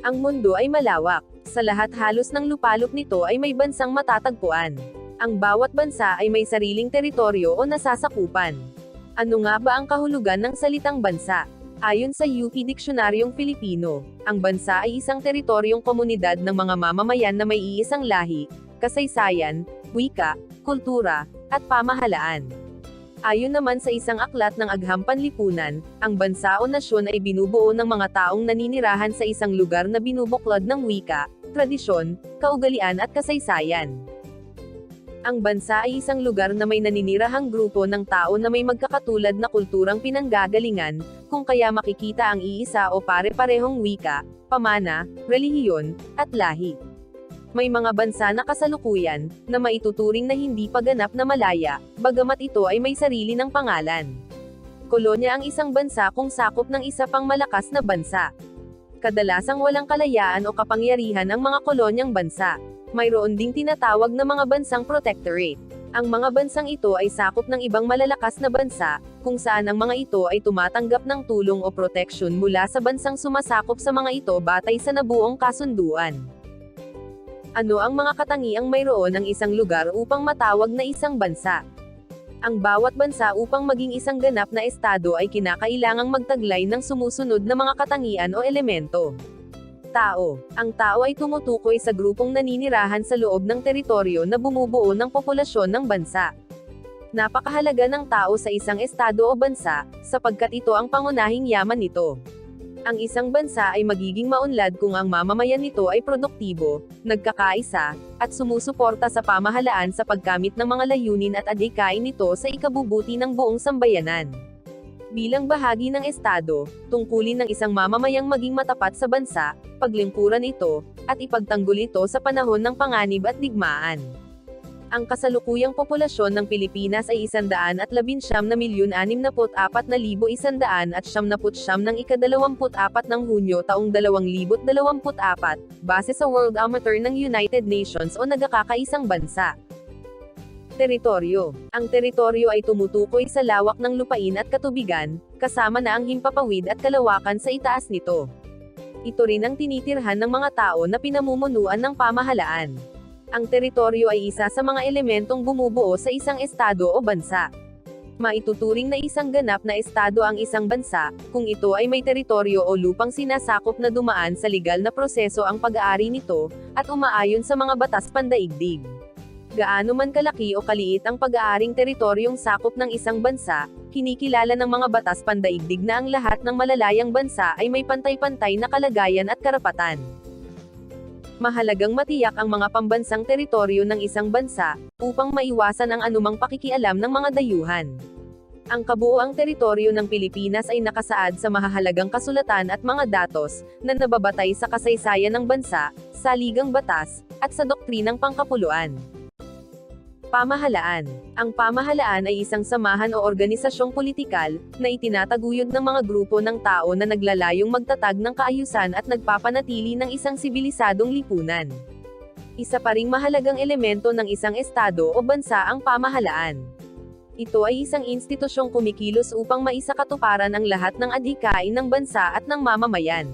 Ang mundo ay malawak. Sa lahat halos ng lupalop nito ay may bansang matatagpuan. Ang bawat bansa ay may sariling teritoryo o nasasakupan. Ano nga ba ang kahulugan ng salitang bansa? Ayon sa UP Diksionaryong Filipino, ang bansa ay isang teritoryong komunidad ng mga mamamayan na may iisang lahi, kasaysayan, wika, kultura, at pamahalaan. Ayon naman sa isang aklat ng Agham Panlipunan, ang bansa o nasyon ay binubuo ng mga taong naninirahan sa isang lugar na binubuklod ng wika, tradisyon, kaugalian at kasaysayan. Ang bansa ay isang lugar na may naninirahang grupo ng tao na may magkakatulad na kulturang pinanggagalingan, kung kaya makikita ang iisa o pare-parehong wika, pamana, relihiyon, at lahi. May mga bansa na kasalukuyan, na maituturing na hindi paganap na malaya, bagamat ito ay may sarili ng pangalan. Kolonya ang isang bansa kung sakop ng isa pang malakas na bansa. Kadalasang walang kalayaan o kapangyarihan ang mga kolonyang bansa. Mayroon ding tinatawag na mga bansang protectorate. Ang mga bansang ito ay sakop ng ibang malalakas na bansa, kung saan ang mga ito ay tumatanggap ng tulong o proteksyon mula sa bansang sumasakop sa mga ito batay sa nabuong kasunduan. Ano ang mga katangiang mayroon ng isang lugar upang matawag na isang bansa? Ang bawat bansa upang maging isang ganap na estado ay kinakailangang magtaglay ng sumusunod na mga katangian o elemento. Tao. Ang tao ay tumutukoy sa grupong naninirahan sa loob ng teritoryo na bumubuo ng populasyon ng bansa. Napakahalaga ng tao sa isang estado o bansa, sapagkat ito ang pangunahing yaman nito. Ang isang bansa ay magiging maunlad kung ang mamamayan nito ay produktibo, nagkakaisa, at sumusuporta sa pamahalaan sa pagkamit ng mga layunin at adhikain nito sa ikabubuti ng buong sambayanan. Bilang bahagi ng Estado, tungkulin ng isang mamamayang maging matapat sa bansa, paglingkuran ito, at ipagtanggol ito sa panahon ng panganib at digmaan. Ang kasalukuyang populasyon ng Pilipinas ay 119 na milyon 64 na libo 100 at 79 ng ikadalawamput-apat ng Hunyo taong 2024, base sa World Amateur ng United Nations o nagkakaisang bansa. Teritoryo. Ang teritoryo ay tumutukoy sa lawak ng lupain at katubigan, kasama na ang himpapawid at kalawakan sa itaas nito. Ito rin ang tinitirhan ng mga tao na pinamumunuan ng pamahalaan. Ang teritoryo ay isa sa mga elementong bumubuo sa isang estado o bansa. Maituturing na isang ganap na estado ang isang bansa, kung ito ay may teritoryo o lupang sinasakop na dumaan sa legal na proseso ang pag-aari nito, at umaayon sa mga batas pandaigdig. Gaano man kalaki o kaliit ang pag-aaring teritoryong sakop ng isang bansa, kinikilala ng mga batas pandaigdig na ang lahat ng malalayang bansa ay may pantay-pantay na kalagayan at karapatan. Mahalagang matiyak ang mga pambansang teritoryo ng isang bansa, upang maiwasan ang anumang pakikialam ng mga dayuhan. Ang kabuoang teritoryo ng Pilipinas ay nakasaad sa mahahalagang kasulatan at mga datos, na nababatay sa kasaysayan ng bansa, sa ligang batas, at sa doktrinang pangkapuluan. Pamahalaan. Ang pamahalaan ay isang samahan o organisasyong politikal, na itinataguyod ng mga grupo ng tao na naglalayong magtatag ng kaayusan at nagpapanatili ng isang sibilisadong lipunan. Isa pa ring mahalagang elemento ng isang estado o bansa ang pamahalaan. Ito ay isang institusyong kumikilos upang maisakatuparan ang lahat ng adhikain ng bansa at ng mamamayan.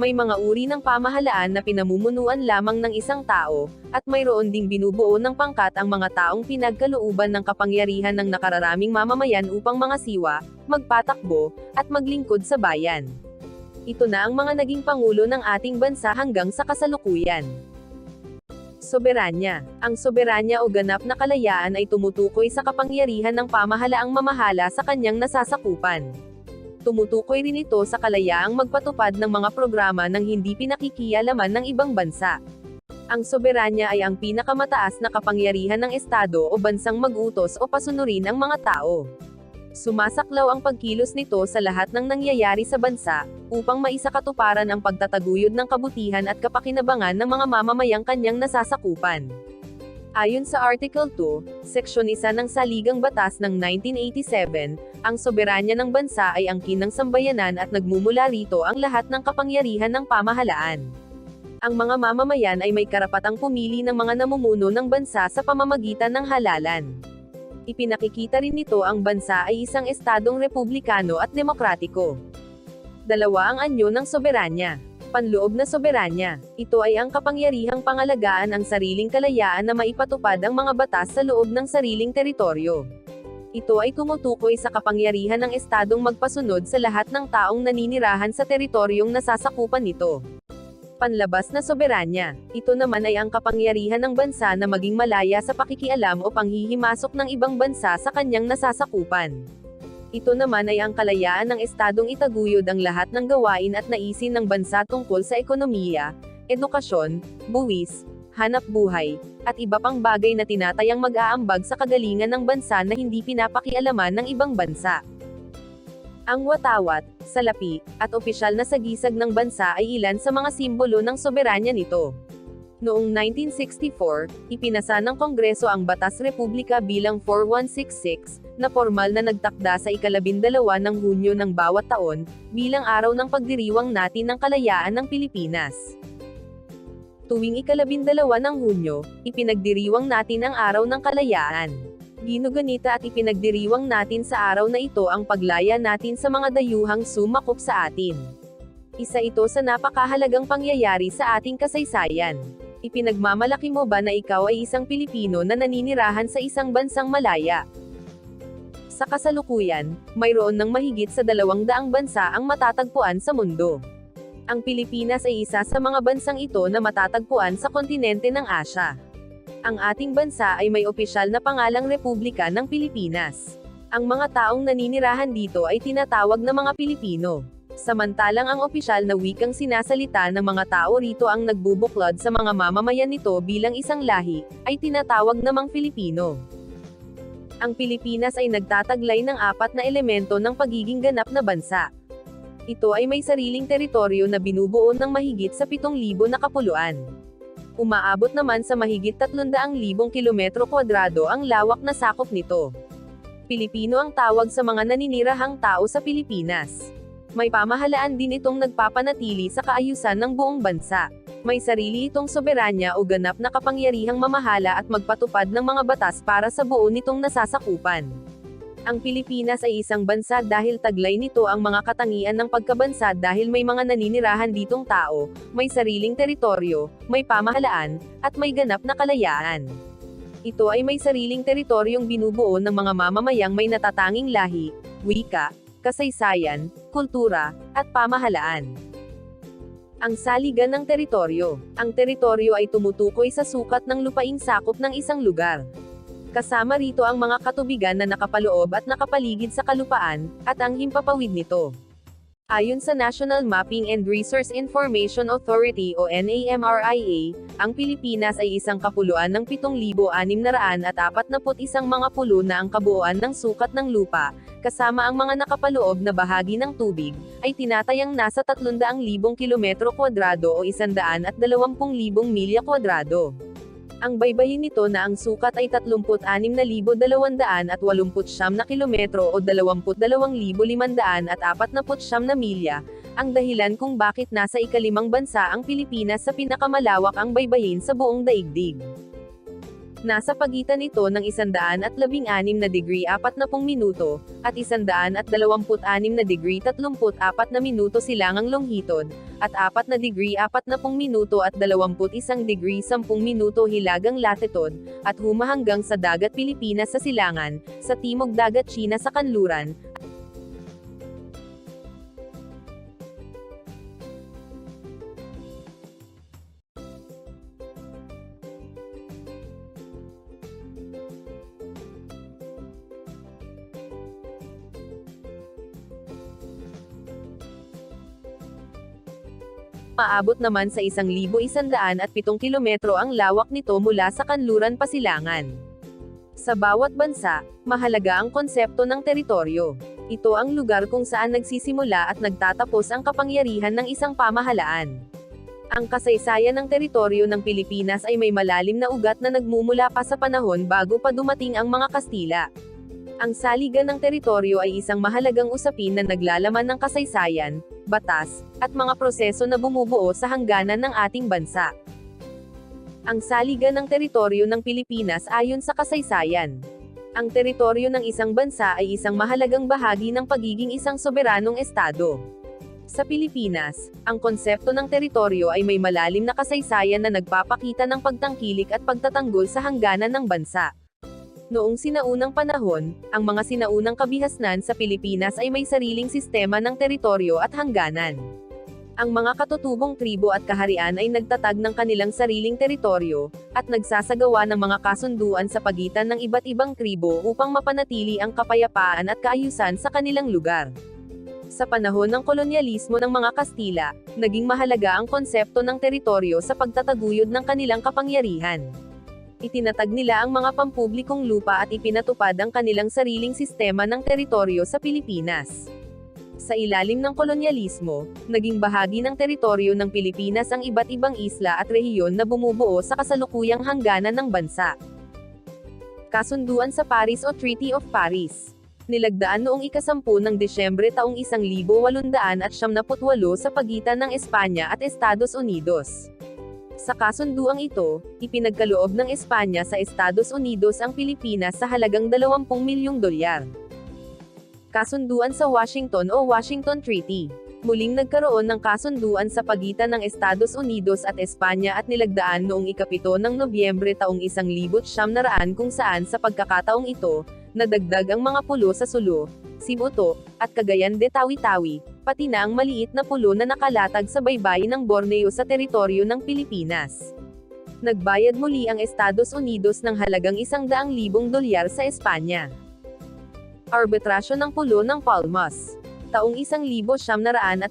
May mga uri ng pamahalaan na pinamumunuan lamang ng isang tao, at mayroon ding binubuo ng pangkat ang mga taong pinagkalooban ng kapangyarihan ng nakararaming mamamayan upang mga siwa, magpatakbo, at maglingkod sa bayan. Ito na ang mga naging pangulo ng ating bansa hanggang sa kasalukuyan. Soberanya. Ang soberanya o ganap na kalayaan ay tumutukoy sa kapangyarihan ng pamahalaang mamahala sa kanyang nasasakupan. Tumutukoy rin ito sa kalayaang magpatupad ng mga programa ng hindi pinakikialaman ng ibang bansa. Ang soberanya ay ang pinakamataas na kapangyarihan ng Estado o bansang magutos o pasunurin ang mga tao. Sumasaklaw ang pagkilos nito sa lahat ng nangyayari sa bansa, upang maisakatuparan ang pagtataguyod ng kabutihan at kapakinabangan ng mga mamamayang kanyang nasasakupan. Ayon sa Article 2, Seksyon 1 ng Saligang Batas ng 1987, ang soberanya ng bansa ay angkin ng sambayanan at nagmumula rito ang lahat ng kapangyarihan ng pamahalaan. Ang mga mamamayan ay may karapatang pumili ng mga namumuno ng bansa sa pamamagitan ng halalan. Ipinakikita rin nito ang bansa ay isang estadong republikano at demokratiko. Dalawa ang anyo ng soberanya. Panloob na soberanya. Ito ay ang kapangyarihang pangalagaan ang sariling kalayaan na maipatupad ang mga batas sa loob ng sariling teritoryo. Ito ay tumutukoy sa kapangyarihan ng estadong magpasunod sa lahat ng taong naninirahan sa teritoryong nasasakupan nito. Panlabas na soberanya. Ito naman ay ang kapangyarihan ng bansa na maging malaya sa pakikialam o panghihimasok ng ibang bansa sa kanyang nasasakupan. Ito naman ay ang kalayaan ng estadong itaguyod ang lahat ng gawain at naisin ng bansa tungkol sa ekonomiya, edukasyon, buwis, hanap buhay, at iba pang bagay na tinatayang mag-aambag sa kagalingan ng bansa na hindi pinapakialaman ng ibang bansa. Ang watawat, salapi, at opisyal na sagisag ng bansa ay ilan sa mga simbolo ng soberanya nito. Noong 1964, ipinasa ng Kongreso ang Batas Republika bilang 4166, na formal na nagtakda sa ikalabindalawa ng Hunyo ng bawat taon, bilang araw ng pagdiriwang natin ng kalayaan ng Pilipinas. Tuwing ikalabindalawa ng Hunyo, ipinagdiriwang natin ang Araw ng Kalayaan. Ginuganita at ipinagdiriwang natin sa araw na ito ang paglaya natin sa mga dayuhang sumakop sa atin. Isa ito sa napakahalagang pangyayari sa ating kasaysayan. Ipinagmamalaki mo ba na ikaw ay isang Pilipino na naninirahan sa isang bansang malaya? Sa kasalukuyan, mayroon ng mahigit sa dalawang daang bansa ang matatagpuan sa mundo. Ang Pilipinas ay isa sa mga bansang ito na matatagpuan sa kontinente ng Asya. Ang ating bansa ay may opisyal na pangalang Republika ng Pilipinas. Ang mga taong naninirahan dito ay tinatawag na mga Pilipino. Samantalang ang opisyal na wikang sinasalita ng mga tao rito ang nagbubuklod sa mga mamamayan nito bilang isang lahi, ay tinatawag namang Filipino. Ang Pilipinas ay nagtataglay ng apat na elemento ng pagiging ganap na bansa. Ito ay may sariling teritoryo na binubuo ng mahigit sa 7,000 na kapuluan. Umaabot naman sa mahigit 300,000 kilometro kwadrado ang lawak na sakop nito. Pilipino ang tawag sa mga naninirahang tao sa Pilipinas. May pamahalaan din itong nagpapanatili sa kaayusan ng buong bansa. May sarili itong soberanya o ganap na kapangyarihang mamahala at magpatupad ng mga batas para sa buo nitong nasasakupan. Ang Pilipinas ay isang bansa dahil taglay nito ang mga katangian ng pagkabansa dahil may mga naninirahan ditong tao, may sariling teritoryo, may pamahalaan, at may ganap na kalayaan. Ito ay may sariling teritoryong binubuo ng mga mamamayang may natatanging lahi, wika, kasaysayan, kultura, at pamahalaan. Ang saligan ng teritoryo. Ang teritoryo ay tumutukoy sa sukat ng lupaing sakop ng isang lugar. Kasama rito ang mga katubigan na nakapaloob at nakapaligid sa kalupaan, at ang himpapawid nito. Ayon sa National Mapping and Resource Information Authority o NAMRIA, ang Pilipinas ay isang kapuluan ng 7,641 mga pulo na ang kabuuan ng sukat ng lupa, kasama ang mga nakapaloob na bahagi ng tubig, ay tinatayang nasa 300,000 kilometro kwadrado o 120,000 milya kwadrado. Ang baybayin nito na ang sukat ay 36,289 na kilometro o 22,549 na milya, ang dahilan kung bakit nasa ikalimang bansa ang Pilipinas sa pinakamalawak ang baybayin sa buong daigdig. Nasa pagitan ito ng 116 na degree 40 minuto, at 126 na degree 34 na minuto silangang longhitod, at 4 na degree 40 minuto at 21 degree 10 minuto hilagang latitude, at humahanggang sa dagat Pilipinas sa silangan, sa timog dagat China sa kanluran, Maabot naman sa 1,107 kilometro ang lawak nito mula sa kanluran pasilangan. Sa bawat bansa, mahalaga ang konsepto ng teritoryo. Ito ang lugar kung saan nagsisimula at nagtatapos ang kapangyarihan ng isang pamahalaan. Ang kasaysayan ng teritoryo ng Pilipinas ay may malalim na ugat na nagmumula pa sa panahon bago pa dumating ang mga Kastila. Ang saligan ng teritoryo ay isang mahalagang usapin na naglalaman ng kasaysayan, batas, at mga proseso na bumubuo sa hangganan ng ating bansa. Ang saligan ng teritoryo ng Pilipinas ayon sa kasaysayan. Ang teritoryo ng isang bansa ay isang mahalagang bahagi ng pagiging isang soberanong estado. Sa Pilipinas, ang konsepto ng teritoryo ay may malalim na kasaysayan na nagpapakita ng pagtangkilik at pagtatanggol sa hangganan ng bansa. Noong sinaunang panahon, ang mga sinaunang kabihasnan sa Pilipinas ay may sariling sistema ng teritoryo at hangganan. Ang mga katutubong tribo at kaharian ay nagtatag ng kanilang sariling teritoryo, at nagsasagawa ng mga kasunduan sa pagitan ng iba't ibang tribo upang mapanatili ang kapayapaan at kaayusan sa kanilang lugar. Sa panahon ng kolonyalismo ng mga Kastila, naging mahalaga ang konsepto ng teritoryo sa pagtataguyod ng kanilang kapangyarihan. Itinatag nila ang mga pampublikong lupa at ipinatupad ang kanilang sariling sistema ng teritoryo sa Pilipinas. Sa ilalim ng kolonyalismo, naging bahagi ng teritoryo ng Pilipinas ang iba't ibang isla at rehiyon na bumubuo sa kasalukuyang hangganan ng bansa. Kasunduan sa Paris o Treaty of Paris nilagdaan noong ikasampu ng Desyembre taong 1878 sa pagitan ng Espanya at Estados Unidos. Sa kasunduang ito, ipinagkaloob ng Espanya sa Estados Unidos ang Pilipinas sa halagang 20 milyong dolyar. Kasunduan sa Washington o Washington Treaty. Muling nagkaroon ng kasunduan sa pagitan ng Estados Unidos at Espanya at nilagdaan noong ikapito ng Nobyembre taong 1900 kung saan sa pagkakataong ito, nadagdag ang mga pulo sa Sulu, Sibuto, at Cagayan de Tawi-Tawi, pati na ang maliit na pulo na nakalatag sa baybayin ng Borneo sa teritoryo ng Pilipinas. Nagbayad muli ang Estados Unidos ng halagang isang daang libong dolyar sa Espanya. Arbitrasyon ng pulo ng Palmas Taong 1925,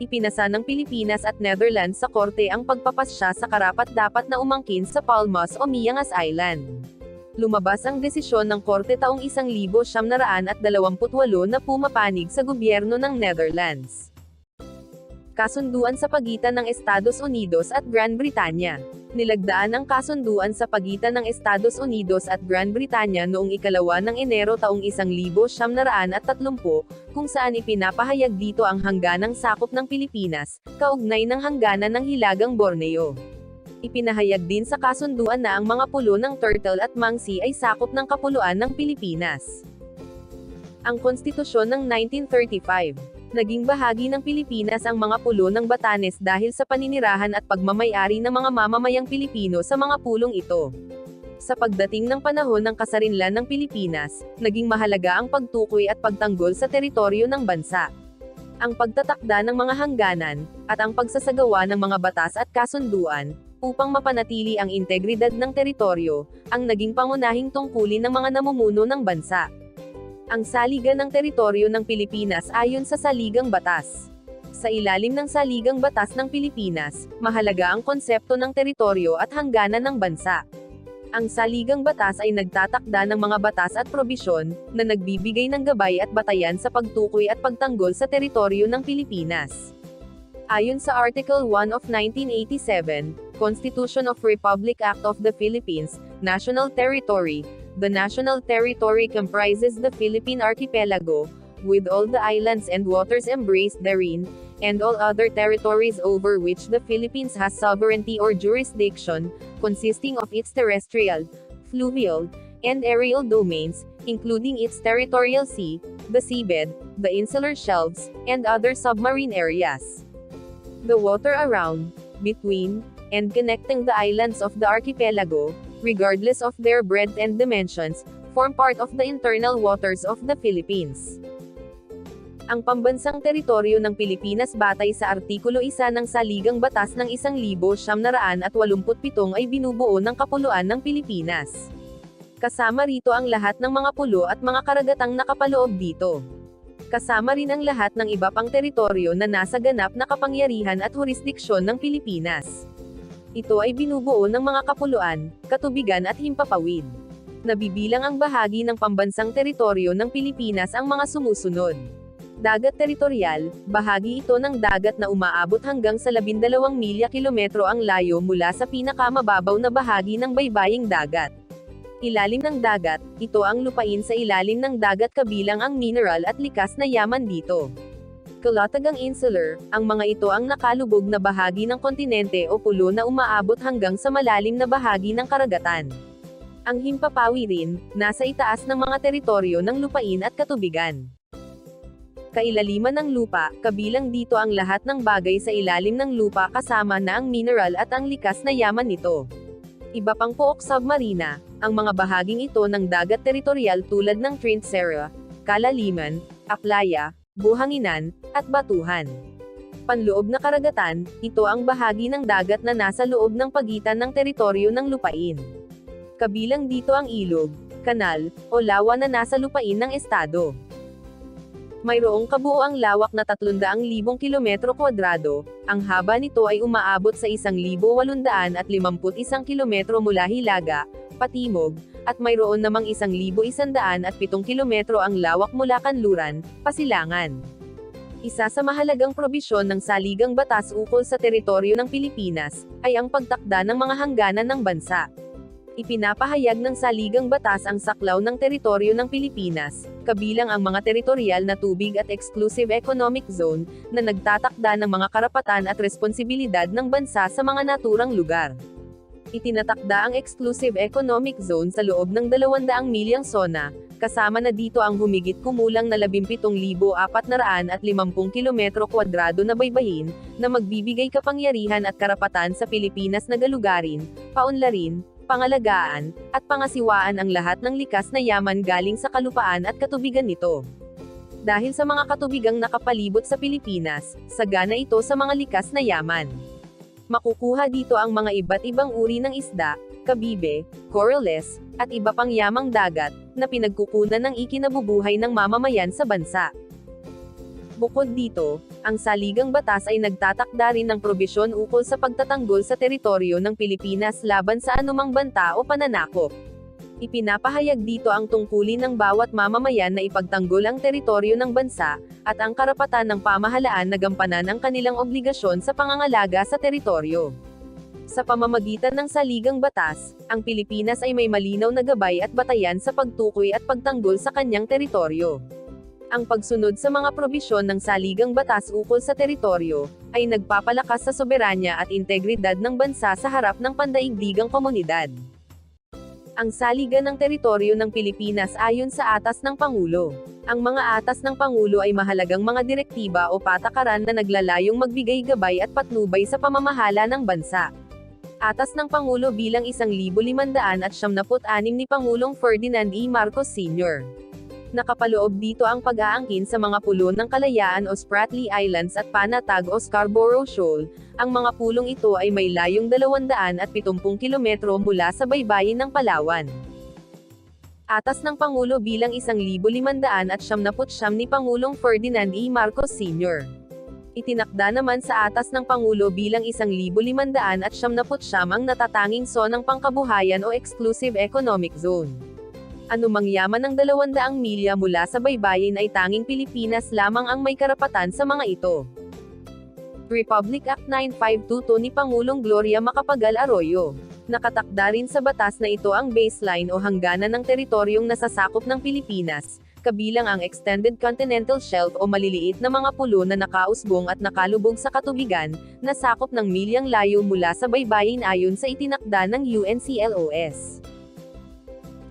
ipinasa ng Pilipinas at Netherlands sa korte ang pagpapasya sa karapat-dapat na umangkin sa Palmas o Miangas Island lumabas ang desisyon ng korte taong 1928 na pumapanig sa gobyerno ng Netherlands. Kasunduan sa pagitan ng Estados Unidos at Gran Britanya. Nilagdaan ang kasunduan sa pagitan ng Estados Unidos at Gran Britanya noong ikalawa ng Enero taong 1930, kung saan ipinapahayag dito ang hangganang sakop ng Pilipinas, kaugnay ng hangganan ng Hilagang Borneo. Ipinahayag din sa kasunduan na ang mga pulo ng turtle at mangsi ay sakop ng kapuluan ng Pilipinas. Ang konstitusyon ng 1935 Naging bahagi ng Pilipinas ang mga pulo ng Batanes dahil sa paninirahan at pagmamayari ng mga mamamayang Pilipino sa mga pulong ito. Sa pagdating ng panahon ng kasarinlan ng Pilipinas, naging mahalaga ang pagtukoy at pagtanggol sa teritoryo ng bansa. Ang pagtatakda ng mga hangganan, at ang pagsasagawa ng mga batas at kasunduan, upang mapanatili ang integridad ng teritoryo, ang naging pangunahing tungkulin ng mga namumuno ng bansa. Ang saligan ng teritoryo ng Pilipinas ayon sa Saligang Batas. Sa ilalim ng Saligang Batas ng Pilipinas, mahalaga ang konsepto ng teritoryo at hangganan ng bansa. Ang Saligang Batas ay nagtatakda ng mga batas at probisyon, na nagbibigay ng gabay at batayan sa pagtukoy at pagtanggol sa teritoryo ng Pilipinas. Ayon sa Article 1 of 1987, Constitution of Republic Act of the Philippines, National Territory. The national territory comprises the Philippine Archipelago, with all the islands and waters embraced therein, and all other territories over which the Philippines has sovereignty or jurisdiction, consisting of its terrestrial, fluvial, and aerial domains, including its territorial sea, the seabed, the insular shelves, and other submarine areas. The water around, between, and connecting the islands of the archipelago, regardless of their breadth and dimensions, form part of the internal waters of the Philippines. Ang pambansang teritoryo ng Pilipinas batay sa Artikulo 1 ng Saligang Batas ng 1987 ay binubuo ng Kapuluan ng Pilipinas. Kasama rito ang lahat ng mga pulo at mga karagatang nakapaloob dito. Kasama rin ang lahat ng iba pang teritoryo na nasa ganap na kapangyarihan at jurisdiksyon ng Pilipinas. Ito ay binubuo ng mga kapuluan, katubigan at himpapawid. Nabibilang ang bahagi ng pambansang teritoryo ng Pilipinas ang mga sumusunod. Dagat teritorial, bahagi ito ng dagat na umaabot hanggang sa 12 milya kilometro ang layo mula sa pinakamababaw na bahagi ng baybaying dagat. Ilalim ng dagat, ito ang lupain sa ilalim ng dagat kabilang ang mineral at likas na yaman dito. Kalatagang insular, ang mga ito ang nakalubog na bahagi ng kontinente o pulo na umaabot hanggang sa malalim na bahagi ng karagatan. Ang himpapawi rin, nasa itaas ng mga teritoryo ng lupain at katubigan. Kailaliman ng lupa, kabilang dito ang lahat ng bagay sa ilalim ng lupa kasama na ang mineral at ang likas na yaman nito. Iba pang pook submarina, ang mga bahaging ito ng dagat teritorial tulad ng Trindsera, Kalaliman, Aplaya, Buhanginan, at Batuhan. Panloob na karagatan, ito ang bahagi ng dagat na nasa loob ng pagitan ng teritoryo ng lupain. Kabilang dito ang ilog, kanal, o lawa na nasa lupain ng estado. Mayroong kabuoang lawak na 300,000 kilometro kwadrado, ang haba nito ay umaabot sa 1,851 kilometro mula Hilaga, Patimog, at mayroon namang 1,107 kilometro ang lawak mula Kanluran, Pasilangan. Isa sa mahalagang probisyon ng saligang batas ukol sa teritoryo ng Pilipinas, ay ang pagtakda ng mga hangganan ng bansa. Ipinapahayag ng saligang batas ang saklaw ng teritoryo ng Pilipinas, kabilang ang mga teritorial na tubig at exclusive economic zone, na nagtatakda ng mga karapatan at responsibilidad ng bansa sa mga naturang lugar. Itinatakda ang exclusive economic zone sa loob ng 200 milyang sona, kasama na dito ang humigit kumulang na 17,450 kilometro kwadrado na baybayin, na magbibigay kapangyarihan at karapatan sa Pilipinas na galugarin, paunlarin, pangalagaan, at pangasiwaan ang lahat ng likas na yaman galing sa kalupaan at katubigan nito. Dahil sa mga katubigang nakapalibot sa Pilipinas, sagana ito sa mga likas na yaman. Makukuha dito ang mga iba't ibang uri ng isda, kabibe, corales, at iba pang yamang dagat, na pinagkukunan ng ikinabubuhay ng mamamayan sa bansa. Bukod dito, ang saligang batas ay nagtatakda rin ng probisyon ukol sa pagtatanggol sa teritoryo ng Pilipinas laban sa anumang banta o pananakop. Ipinapahayag dito ang tungkulin ng bawat mamamayan na ipagtanggol ang teritoryo ng bansa, at ang karapatan ng pamahalaan na gampanan ang kanilang obligasyon sa pangangalaga sa teritoryo. Sa pamamagitan ng saligang batas, ang Pilipinas ay may malinaw na gabay at batayan sa pagtukoy at pagtanggol sa kanyang teritoryo. Ang pagsunod sa mga probisyon ng saligang batas ukol sa teritoryo, ay nagpapalakas sa soberanya at integridad ng bansa sa harap ng pandaigdigang komunidad. Ang saligan ng teritoryo ng Pilipinas ayon sa atas ng Pangulo. Ang mga atas ng Pangulo ay mahalagang mga direktiba o patakaran na naglalayong magbigay gabay at patnubay sa pamamahala ng bansa. Atas ng Pangulo bilang 1,500 at 76 ni Pangulong Ferdinand E. Marcos Sr. Nakapaloob dito ang pag-aangkin sa mga pulo ng Kalayaan o Spratly Islands at Panatag o Scarborough Shoal. Ang mga pulong ito ay may layong 270 kilometro mula sa baybayin ng Palawan. Atas ng Pangulo bilang 1,500 at 79 ni Pangulong Ferdinand E. Marcos Sr. Itinakda naman sa atas ng Pangulo bilang 1,500 at 79 ang natatanging zonang pangkabuhayan o Exclusive Economic Zone anumang yaman ng 200 milya mula sa baybayin ay tanging Pilipinas lamang ang may karapatan sa mga ito. Republic Act 9522 ni Pangulong Gloria Macapagal Arroyo. Nakatakda rin sa batas na ito ang baseline o hangganan ng teritoryong nasasakop ng Pilipinas, kabilang ang Extended Continental Shelf o maliliit na mga pulo na nakausbong at nakalubog sa katubigan, na sakop ng milyang layo mula sa baybayin ayon sa itinakda ng UNCLOS.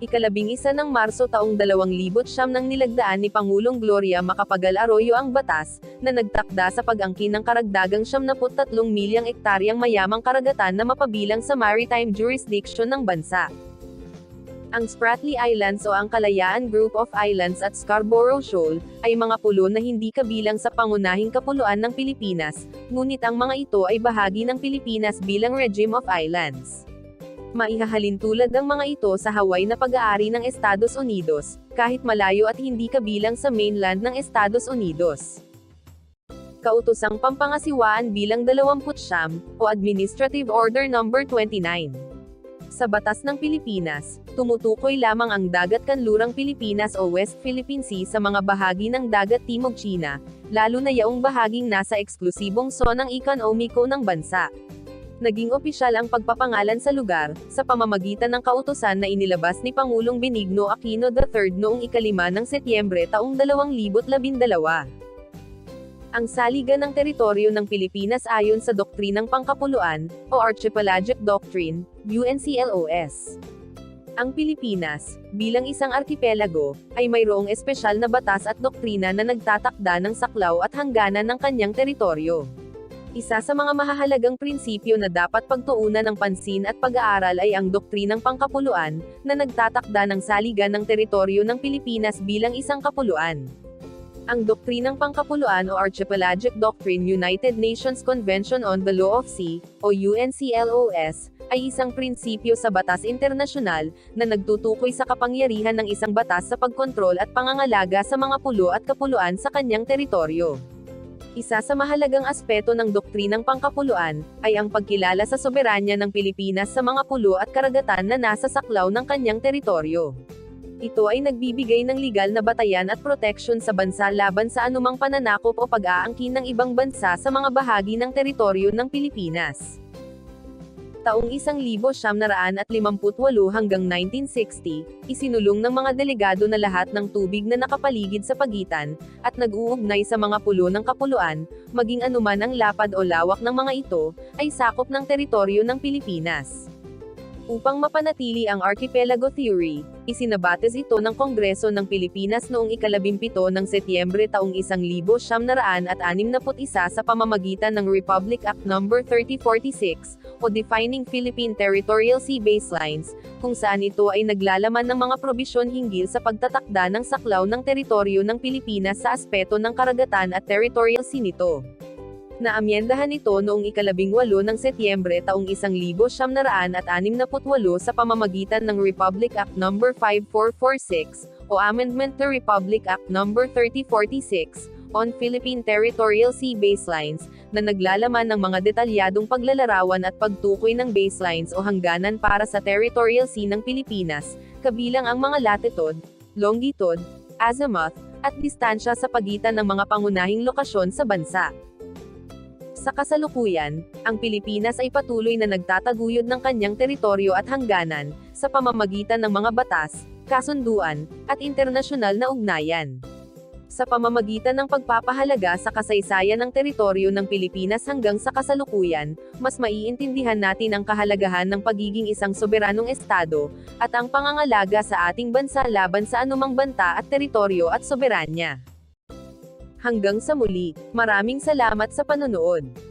Ikalabing isa ng Marso taong 2000 siyam nang nilagdaan ni Pangulong Gloria Macapagal Arroyo ang batas, na nagtakda sa pag-angkin ng karagdagang 73 milyang ektaryang mayamang karagatan na mapabilang sa maritime jurisdiction ng bansa. Ang Spratly Islands o ang Kalayaan Group of Islands at Scarborough Shoal, ay mga pulo na hindi kabilang sa pangunahing kapuluan ng Pilipinas, ngunit ang mga ito ay bahagi ng Pilipinas bilang regime of islands. Maihahalin tulad ng mga ito sa Hawaii na pag-aari ng Estados Unidos, kahit malayo at hindi kabilang sa mainland ng Estados Unidos. Kautosang Pampangasiwaan bilang 29, o Administrative Order No. 29. Sa batas ng Pilipinas, tumutukoy lamang ang dagat kanlurang Pilipinas o West Philippine Sea sa mga bahagi ng dagat Timog China, lalo na yaong bahaging nasa eksklusibong zonang ekonomiko ng bansa. Naging opisyal ang pagpapangalan sa lugar, sa pamamagitan ng kautusan na inilabas ni Pangulong Benigno Aquino III noong ikalima ng Setyembre taong 2012. Ang saligan ng teritoryo ng Pilipinas ayon sa Doktrinang Pangkapuluan, o Archipelagic Doctrine, UNCLOS. Ang Pilipinas, bilang isang arkipelago, ay mayroong espesyal na batas at doktrina na nagtatakda ng saklaw at hangganan ng kanyang teritoryo. Isa sa mga mahahalagang prinsipyo na dapat pagtuunan ng pansin at pag-aaral ay ang doktrinang pangkapuluan, na nagtatakda ng saligan ng teritoryo ng Pilipinas bilang isang kapuluan. Ang doktrinang pangkapuluan o Archipelagic Doctrine United Nations Convention on the Law of Sea, o UNCLOS, ay isang prinsipyo sa batas internasyonal, na nagtutukoy sa kapangyarihan ng isang batas sa pagkontrol at pangangalaga sa mga pulo at kapuluan sa kanyang teritoryo. Isa sa mahalagang aspeto ng doktrinang pangkapuluan, ay ang pagkilala sa soberanya ng Pilipinas sa mga pulo at karagatan na nasa saklaw ng kanyang teritoryo. Ito ay nagbibigay ng legal na batayan at proteksyon sa bansa laban sa anumang pananakop o pag-aangkin ng ibang bansa sa mga bahagi ng teritoryo ng Pilipinas. Taong 1958 hanggang 1960, isinulong ng mga delegado na lahat ng tubig na nakapaligid sa pagitan, at nag-uugnay sa mga pulo ng kapuluan, maging anuman ang lapad o lawak ng mga ito, ay sakop ng teritoryo ng Pilipinas. Upang mapanatili ang archipelago theory, isinabates ito ng Kongreso ng Pilipinas noong ikalabimpito ng Setyembre taong 1961 sa pamamagitan ng Republic Act No. 3046, o Defining Philippine Territorial Sea Baselines, kung saan ito ay naglalaman ng mga probisyon hinggil sa pagtatakda ng saklaw ng teritoryo ng Pilipinas sa aspeto ng karagatan at territorial sea nito. Naamyendahan ito noong ikalabing walo ng Setyembre taong 1968 sa pamamagitan ng Republic Act No. 5446, o Amendment to Republic Act No. 3046, on Philippine Territorial Sea Baselines, na naglalaman ng mga detalyadong paglalarawan at pagtukoy ng baselines o hangganan para sa territorial sea ng Pilipinas, kabilang ang mga latitude, longitude, azimuth, at distansya sa pagitan ng mga pangunahing lokasyon sa bansa. Sa kasalukuyan, ang Pilipinas ay patuloy na nagtataguyod ng kanyang teritoryo at hangganan, sa pamamagitan ng mga batas, kasunduan, at internasyonal na ugnayan. Sa pamamagitan ng pagpapahalaga sa kasaysayan ng teritoryo ng Pilipinas hanggang sa kasalukuyan, mas maiintindihan natin ang kahalagahan ng pagiging isang soberanong estado, at ang pangangalaga sa ating bansa laban sa anumang banta at teritoryo at soberanya. Hanggang sa muli, maraming salamat sa panonood.